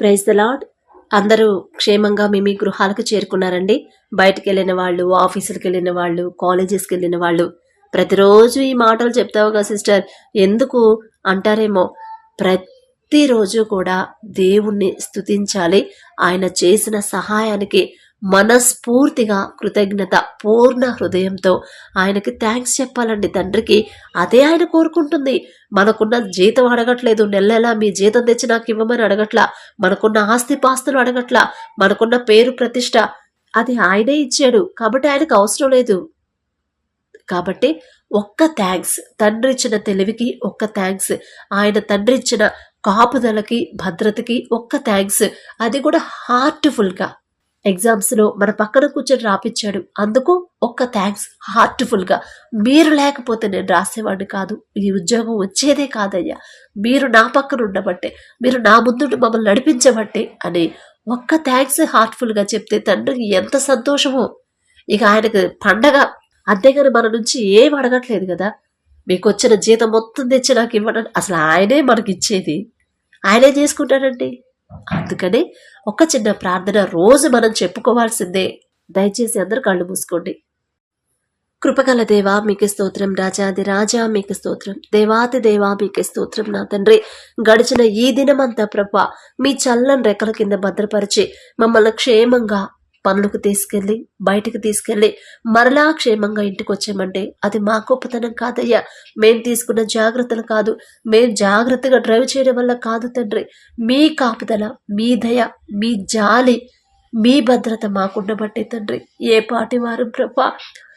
Praise the lord అందరూ క్షేమంగా మీ మీ గృహాలకు చేరుకున్నారండి. బయటికి వెళ్ళిన వాళ్ళు ఆఫీసులకు వెళ్ళిన వాళ్ళు కాలేజెస్కి వెళ్ళిన వాళ్ళు ప్రతిరోజు ఈ మాటలు చెప్తావు కదా సిస్టర్. ఎందుకు అంటారేమో? ప్రతిరోజు కూడా దేవుణ్ణి స్తుతించాలి. ఆయన చేసిన సహాయానికి మనస్ఫూర్తిగా కృతజ్ఞత పూర్ణ హృదయంతో ఆయనకి థ్యాంక్స్ చెప్పాలండి తండ్రికి. అదే ఆయన కోరుకుంటుంది. మనకున్న జీతం అడగట్లేదు. నెల నెలా మీ జీతం తెచ్చి నాకు ఇవ్వమని అడగట్లా. మనకున్న ఆస్తి పాస్తులు అడగట్లా. మనకున్న పేరు ప్రతిష్ట అది ఆయనే ఇచ్చాడు. కాబట్టి ఆయనకు అవసరం లేదు. కాబట్టి ఒక్క థ్యాంక్స్ తండ్రి ఇచ్చిన తెలివికి ఒక్క థ్యాంక్స్ ఆయన తండ్రి ఇచ్చిన కాపుదలకి భద్రతకి ఒక్క థ్యాంక్స్ అది కూడా హార్ట్ఫుల్గా ఎగ్జామ్స్లో మన పక్కన కూర్చొని రాపిచ్చాడు. అందుకు ఒక్క థ్యాంక్స్ హార్ట్ఫుల్గా. మీరు లేకపోతే నేను రాసేవాడిని కాదు. ఈ ఉద్యోగం వచ్చేదే కాదయ్యా. మీరు నా పక్కన ఉండబట్టే మీరు నా ముందు మమ్మల్ని నడిపించబట్టే అని ఒక్క థ్యాంక్స్ హార్ట్ఫుల్గా చెప్తే తండ్రికి ఎంత సంతోషమో. ఇక ఆయనకు పండగ అంతేగాని మన నుంచి ఏం అడగట్లేదు కదా. మీకు వచ్చిన జీతం మొత్తం తెచ్చి నాకు ఇవ్వడం అసలు ఆయనే మనకి ఇచ్చేది ఆయనే చేసుకుంటాడండి? అందుకనే ఒక చిన్న ప్రార్థన రోజు మనం చెప్పుకోవాల్సిందే. దయచేసి అందరు కళ్ళు మూసుకోండి. కృపగల దేవా మీకు స్తోత్రం. రాజాది రాజా మీకు స్తోత్రం. దేవాతి దేవా మీకు స్తోత్రం నా తండ్రి. గడిచిన ఈ దినమంతా ప్రభ మీ చల్లని రెక్కల కింద భద్రపరిచి మమ్మల్ని క్షేమంగా పనులకు తీసుకెళ్ళి బయటికి తీసుకెళ్ళి మరలా క్షేమంగా ఇంటికి వచ్చామంటే అది మా గొప్పతనం కాదయ్యా. మేం తీసుకున్న జాగ్రత్తలు కాదు. మేం జాగ్రత్తగా డ్రైవ్ చేయడం వల్ల కాదు తండ్రి. మీ కాపుదల మీ దయ మీ జాలి మీ భద్రత మాకుండబట్టే తండ్రి. ఏ పాటి వారు ప్రభా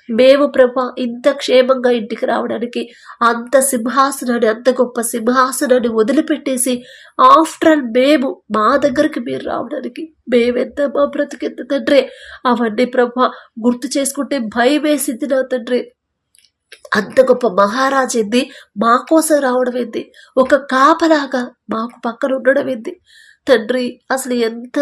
మేము ప్రభా ఇంత క్షేమంగా ఇంటికి రావడానికి అంత సింహాసనాన్ని అంత గొప్ప సింహాసనాన్ని వదిలిపెట్టేసి ఆఫ్టర్ ఆల్ మేము మా దగ్గరికి మీరు రావడానికి మేమెంత మా బ్రతికెంత తండ్రి? అవన్నీ ప్రభ గుర్తు చేసుకుంటే భయం వేసింది నా తండ్రి. అంత గొప్ప మహారాజు ఏంది? మా కోసం రావడం ఏంది? ఒక కాపలాగా మాకు పక్కన ఉండడం ఏంది? తండ్రి అసలు ఎంత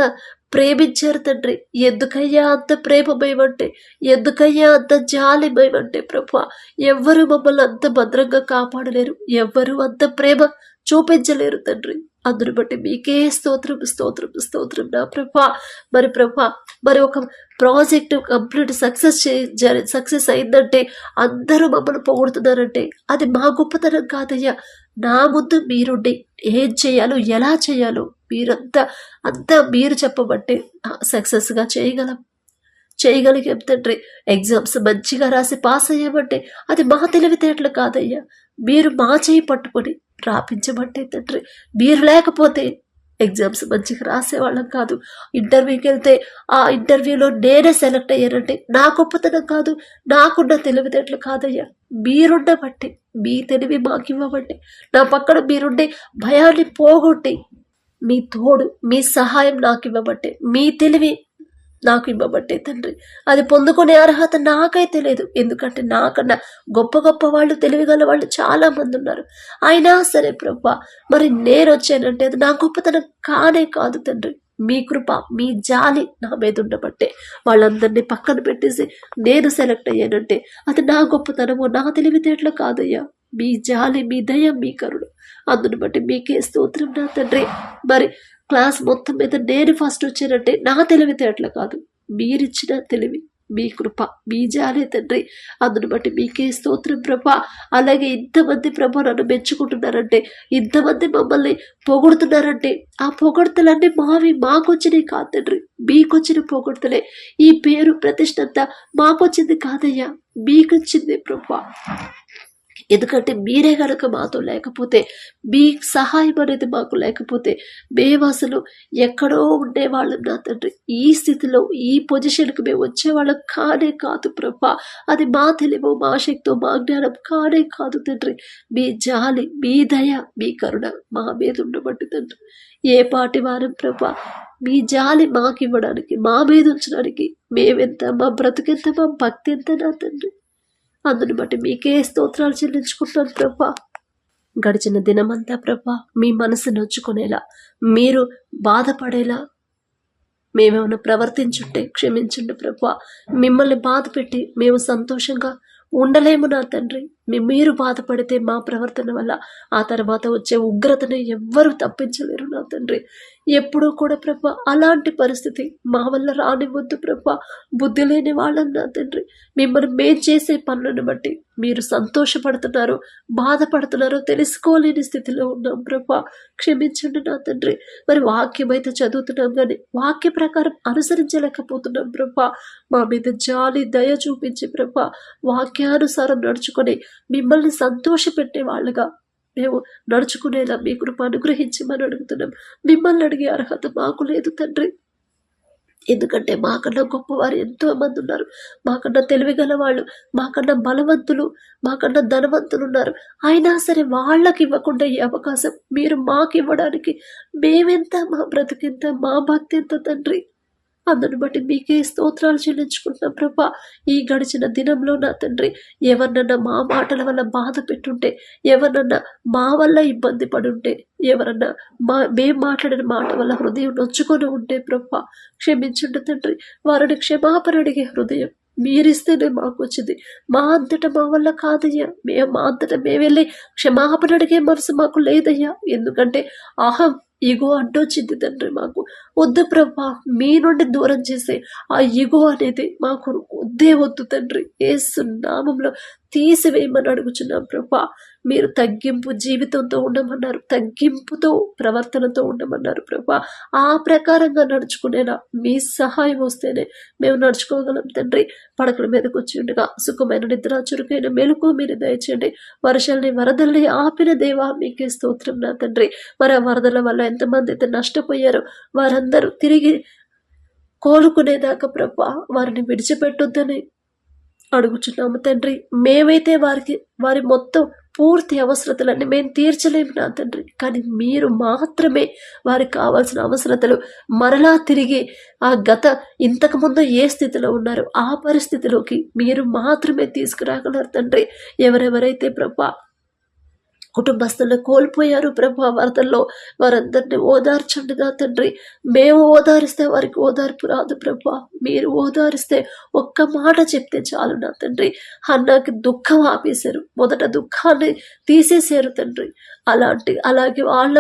ప్రేమించారు తండ్రి. ఎందుకయ్యా అంత ప్రేమమేమంటే? ఎందుకయ్యా అంత జాలిమేమంటే ప్రభా? ఎవ్వరూ మమ్మల్ని అంత భద్రంగా కాపాడలేరు. ఎవ్వరు అంత ప్రేమ చూపించలేరు తండ్రి. అందును బట్టి మీకే స్తోత్రం స్తోత్రం స్తోత్రం నా ప్రభా. మరి ప్రభా మరి ఒక ప్రాజెక్ట్ కంప్లీట్ సక్సెస్ చే సక్సెస్ అయిందంటే అందరూ మమ్మల్ని పొగుడుతున్నారంటే అది మా గొప్పతనం కాదయ్యా. నా ముందు మీరుండి ఏం చేయాలో ఎలా చేయాలో మీరంతా అంతా మీరు చెప్పబట్టే సక్సెస్గా చేయగలం. చేయగలిగాం తండ్రి. ఎగ్జామ్స్ మంచిగా రాసి పాస్ అయ్యామంటే అది మా తెలివితేటలు కాదయ్యా. మీరు మా చేయి పట్టుకొని రాపించబట్టే తండ్రి. మీరు లేకపోతే ఎగ్జామ్స్ మంచిగా రాసేవాళ్ళం కాదు. ఇంటర్వ్యూకి వెళ్తే ఆ ఇంటర్వ్యూలో నేనే సెలెక్ట్ అయ్యానంటే నా గొప్పతనం కాదు నాకున్న తెలివితేటలు కాదయ్యా. మీరుండబట్టి మీ తెలివి మాకు ఇవ్వబట్టి నా పక్కన మీరుండే భయాన్ని పోగొట్టి మీ తోడు మీ సహాయం నాకు ఇవ్వబట్టే మీ తెలివి నాకు ఇవ్వబట్టే తండ్రి. అది పొందుకునే అర్హత నాకైతే లేదు. ఎందుకంటే నాకన్నా గొప్ప గొప్ప వాళ్ళు తెలివిగల వాళ్ళు చాలామంది ఉన్నారు. అయినా సరే ప్రభా మరి నేను వచ్చానంటే అది నా గొప్పతనం కానే కాదు తండ్రి. మీ కృప మీ జాలి నా మీద ఉండబట్టే వాళ్ళందరినీ పక్కన పెట్టేసి నేను సెలెక్ట్ అయ్యానంటే అది నా గొప్పతనము నా తెలివితేటలు కాదయ్యా. మీ జాలి మీ దయ మీ కరుడు అందును బట్టి మీకే స్తోత్రం నా తండ్రి. మరి క్లాస్ మొత్తం మీద నేను ఫస్ట్ వచ్చానంటే నా తెలివితేటలు కాదు. మీరిచ్చిన తెలివి మీ కృప మీ జాలే తండ్రి. అందును బట్టి మీకే స్తోత్రం ప్రభ. అలాగే ఇంతమంది ప్రభ నన్ను మెచ్చుకుంటున్నారంటే ఇంతమంది మమ్మల్ని పొగుడుతున్నారంటే ఆ పొగడతలన్నీ మావి మాకొచ్చినాయి కాదు తండ్రి. మీకొచ్చిన పొగడతలే. ఈ పేరు ప్రతిష్టంతా మాకొచ్చింది కాదయ్యా. మీకొచ్చింది ప్రభ. ఎందుకంటే మీరే కనుక మాతో లేకపోతే మీ సహాయం అనేది మాకు లేకపోతే మేము అసలు ఎక్కడో ఉండేవాళ్ళం నా తండ్రి. ఈ స్థితిలో ఈ పొజిషన్కి మేము వచ్చేవాళ్ళం కానే కాదు ప్రభా. అది మా తెలివు మా శక్తో మా జ్ఞానం కానే కాదు తండ్రి. మీ జాలి మీ దయ మీ కరుణ మా మీద ఉండబట్టి తండ్రి. ఏ పాటి వారం ప్రభా మీ జాలి మాకు ఇవ్వడానికి మా మీద ఉంచడానికి మేమెంత మా బ్రతుకెంత మా భక్తి ఎంత నా తండ్రి. అందుని బట్టి మీకే స్తోత్రాలు చెల్లించుకుంటాను ప్రభా. గడిచిన దినమంతా ప్రభా మీ మనసు నొచ్చుకునేలా మీరు బాధపడేలా మేమేమైనా ప్రవర్తించుంటే క్షమించండి ప్రభా. మిమ్మల్ని బాధ పెట్టి మేము సంతోషంగా ఉండలేము నా తండ్రి. మీ- మీరు బాధపడితే మా ప్రవర్తన వల్ల ఆ తర్వాత వచ్చే ఉగ్రతను ఎవ్వరూ తప్పించలేరు నా తండ్రి. ఎప్పుడూ కూడా ప్రభ అలాంటి పరిస్థితి మా వల్ల రానివద్దు ప్రభ. బుద్ధి లేని వాళ్ళని నా తండ్రి మిమ్మల్ని మేం చేసే పనులను బట్టి మీరు సంతోషపడుతున్నారు బాధపడుతున్నారో తెలుసుకోలేని స్థితిలో ఉన్నాం ప్రభా. క్షమించండి నా తండ్రి. మరి వాక్యం అయితే చదువుతున్నాం కానీ వాక్య ప్రకారం అనుసరించలేకపోతున్నాం ప్రభా. మా మీద జాలి దయ చూపించి ప్రభా వాక్యానుసారం నడుచుకొని మిమ్మల్ని సంతోషపెట్టే వాళ్ళుగా మేము నడుచుకునేలా మీ కృప అనుగ్రహించమని అడుగుతున్నాం. మిమ్మల్ని అడిగే అర్హత మాకు లేదు తండ్రి. ఎందుకంటే మాకన్నా గొప్పవారు ఎంతో మంది ఉన్నారు. మాకన్నా తెలివి వాళ్ళు మాకన్నా బలవంతులు మాకన్నా ధనవంతులు ఉన్నారు. అయినా సరే వాళ్ళకి ఇవ్వకుండా ఈ అవకాశం మీరు మాకు ఇవ్వడానికి మేమెంత మా బ్రతికెంత మా భక్తి ఎంత తండ్రి? అందును బట్టి మీకే స్తోత్రాలు చెల్లించుకుంటున్నాం ప్రభా. ఈ గడిచిన దినంలో నా తండ్రి ఎవరినన్నా మా మాటల వల్ల బాధ పెట్టుంటే ఎవరినన్నా మా వల్ల ఇబ్బంది పడుంటే ఎవరన్నా మా మేము మాట్లాడిన మాట వల్ల హృదయం నొచ్చుకొని ఉంటే ప్రభా క్షమించండి తండ్రి. వారిని క్షమాపణ అడిగే హృదయం మీరిస్తేనే మాకు వచ్చింది మా అంతట మా వల్ల కాదయ్యా. మేము మా అంతట మేము వెళ్ళి క్షమాపణ అడిగే మనసు మాకు లేదయ్యా. ఎందుకంటే అహం ఇగో అడ్డొచ్చింది తండ్రి మాకు. వద్దు ప్రభా మీ నుండి దూరం చేసే ఆ ఈగో అనేది మాకు వద్దే వద్దు తండ్రి. ఏసు నామంలో తీసివేయమని అడుగుచున్నాం ప్రభా. మీరు తగ్గింపు జీవితంతో ఉండమన్నారు తగ్గింపుతో ప్రవర్తనతో ఉండమన్నారు ప్రభా. ఆ ప్రకారంగా నడుచుకునేలా మీ సహాయం వస్తేనే మేము నడుచుకోగలం తండ్రి. పడకల మీదకి వచ్చి ఉండగా సుఖమైన నిద్ర చురుకైన మెలకు మీరు దయచేయండి. వర్షాలని వరదల్ని ఆపిన దేవా మీకే స్తోత్రం నా తండ్రి. మరి ఆ వరదల వల్ల ఎంతమంది అయితే నష్టపోయారో వారందరూ తిరిగి కోలుకునేదాకా ప్రభా వారిని విడిచిపెట్టొద్దని అడుగుచున్నాము తండ్రి. మేమైతే వారికి వారి మొత్తం పూర్తి అవసరతలన్నీ మేము తీర్చలేము నా తండ్రి. కానీ మీరు మాత్రమే వారికి కావాల్సిన అవసరతలు మరలా తిరిగి ఆ గత ఇంతకుముందు ఏ స్థితిలో ఉన్నారో ఆ పరిస్థితిలోకి మీరు మాత్రమే తీసుకురాగలరు తండ్రి. ఎవరెవరైతే ప్రభా కుటుంబస్తులను కోల్పోయారు ప్రభా వరదల్లో వారందరినీ ఓదార్చండి నా తండ్రి. మేము ఓదారిస్తే వారికి ఓదార్పు రాదు ప్రభా. మీరు ఓదారిస్తే ఒక్క మాట చెప్తే చాలు నా తండ్రి. అన్నకి దుఃఖం ఆపేశారు. మొదట దుఃఖాన్ని తీసేశారు తండ్రి. అలాంటి అలాగే వాళ్ళ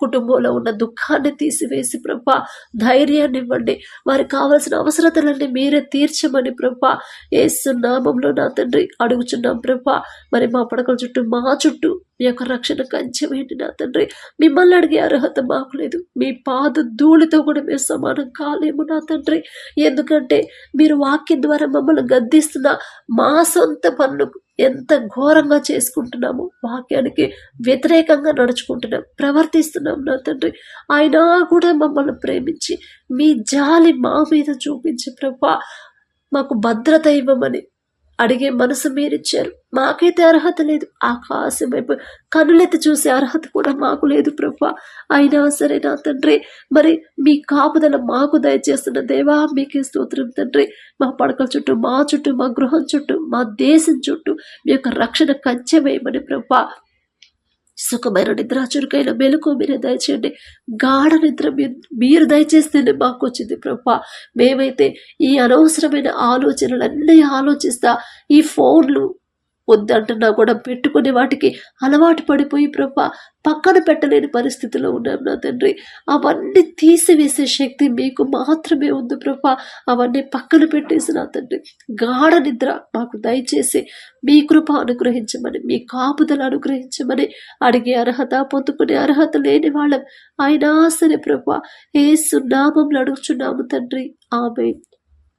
కుటుంబంలో ఉన్న దుఃఖాన్ని తీసివేసి ప్రభా ధైర్యాన్ని ఇవ్వండి. వారికి కావాల్సిన అవసరతలన్నీ మీరే తీర్చమని ప్రభా ఏసు నామంలో నా తండ్రి అడుగుచున్నాం ప్రభా. మరి మా పడకల చుట్టూ మా చుట్టూ మీ యొక్క రక్షణ కంచెమేంటి నా తండ్రి. మిమ్మల్ని అడిగే అర్హత మాకు లేదు. మీ పాద ధూళితో కూడా మేము సమానం కాలేము నా తండ్రి. ఎందుకంటే మీరు వాక్యం ద్వారా మమ్మల్ని గద్దిస్తున్న మా సొంత పనులు ఎంత ఘోరంగా చేసుకుంటున్నాము వాక్యానికి వ్యతిరేకంగా నడుచుకుంటున్నాం ప్రవర్తిస్తున్నాం నా తండ్రి. అయినా కూడా మమ్మల్ని ప్రేమించి మీ జాలి మా మీద చూపించి ప్రభా మాకు భద్రత ఇవ్వమని అడిగే మనసు మీరిచ్చారు. మాకైతే అర్హత లేదు. ఆకాశం వైపు కనులెత్తి చూసే అర్హత కూడా మాకు లేదు ప్రభా. అయినా సరే నా తండ్రి మరి మీ కాపుదల మాకు దయచేస్తున్న దేవా మీకే స్తోత్రం తండ్రి. మా పడకల చుట్టూ మా చుట్టూ మా గృహం చుట్టూ మా దేశం చుట్టూ మీ యొక్క రక్షణ కంచె వేయమని ప్రభా. సుఖమైన నిద్ర చురుకైన మెలకు మీరే దయచేయండి. గాఢ నిద్ర మీరు మీరు దయచేస్తేనే మాకు వచ్చింది ప్రభా. మేమైతే ఈ అనవసరమైన ఆలోచనలన్నీ ఆలోచిస్తా ఈ ఫోన్లు వద్దంటున్నా కూడా పెట్టుకునే వాటికి అలవాటు పడిపోయి ప్రభా పక్కన పెట్టలేని పరిస్థితిలో ఉన్నాం నా తండ్రి. అవన్నీ తీసివేసే శక్తి మీకు మాత్రమే ఉంది ప్రభా. అవన్నీ పక్కన పెట్టేసి నా తండ్రి గాఢ నిద్ర మాకు దయచేసి మీ కృప అనుగ్రహించమని మీ కాపుదలు అనుగ్రహించమని అడిగే అర్హత పొందుకునే అర్హత లేని వాళ్ళం. అయినా సరే ప్రభా ఏ సున్నామంలో అడుగుచున్నాము తండ్రి. ఆమె